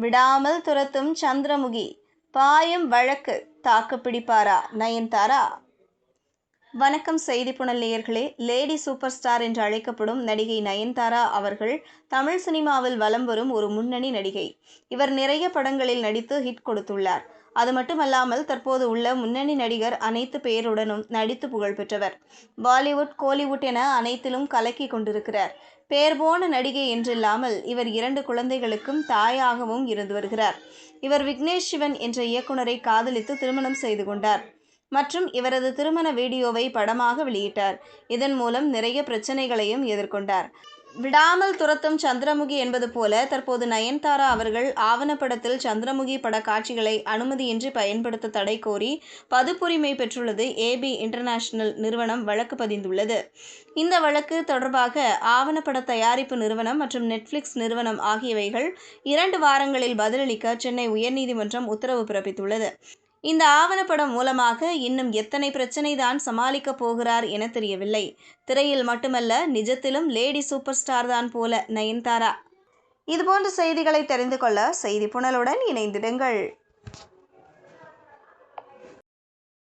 விடாமல் துரத்தும் சந்திரமுகி பாயும் வழக்கு தாக்கு பிடிப்பாரா நயன்தாரா? வணக்கம் செய்தி புனல் நேயர்களே லேடி சூப்பர் ஸ்டார் என்று அழைக்கப்படும் நடிகை நயன்தாரா அவர்கள் தமிழ் சினிமாவில் வலம் வரும் ஒரு முன்னணி நடிகை. இவர் நிறைய படங்களில் நடித்து ஹிட் கொடுத்துள்ளார். அது மட்டுமல்லாமல் தற்போது உள்ள முன்னணி நடிகர் அனைத்து பெயருடனும் நடித்து புகழ் பெற்றவர். பாலிவுட் கோலிவுட் என அனைத்திலும் கலக்கி கொண்டிருக்கிறார். பெயர் போன நடிகை என்றில்லாமல் இவர் இரண்டு குழந்தைகளுக்கும் தாயாகவும் இருந்து வருகிறார். இவர் விக்னேஷ் சிவன் என்ற இயக்குனரை காதலித்து திருமணம் செய்து கொண்டார். மற்றும் இவரது திருமண வீடியோவை படமாக வெளியிட்டார். இதன் மூலம் நிறைய பிரச்சனைகளையும் எதிர்கொண்டார். விடாமல் துரத்தும் சந்திரமுகி என்பது போல தற்போது நயன்தாரா அவர்கள் ஆவணப்படத்தில் சந்திரமுகி பட காட்சிகளை அனுமதியின்றி பயன்படுத்த தடை கோரி பதுப்புரிமை பெற்றுள்ளது ஏபி இன்டர்நேஷனல் நிறுவனம் வழக்கு பதிந்துள்ளது. இந்த வழக்கு தொடர்பாக ஆவணப்பட தயாரிப்பு நிறுவனம் மற்றும் நெட்ஃப்ளிக்ஸ் நிறுவனம் ஆகியவைகள் இரண்டு வாரங்களில் பதிலளிக்க சென்னை உயர்நீதிமன்றம் உத்தரவு பிறப்பித்துள்ளது. இந்த ஆவணப்படம் மூலமாக இன்னும் எத்தனை பிரச்சனை தான் சமாளிக்கப் போகிறார் என தெரியவில்லை. திரையில் மட்டுமல்ல நிஜத்திலும் லேடி சூப்பர் ஸ்டார் தான் போல நயன்தாரா. இதுபோன்ற செய்திகளை தெரிந்து கொள்ள செய்தி புனலுடன் இணைந்திடுங்கள்.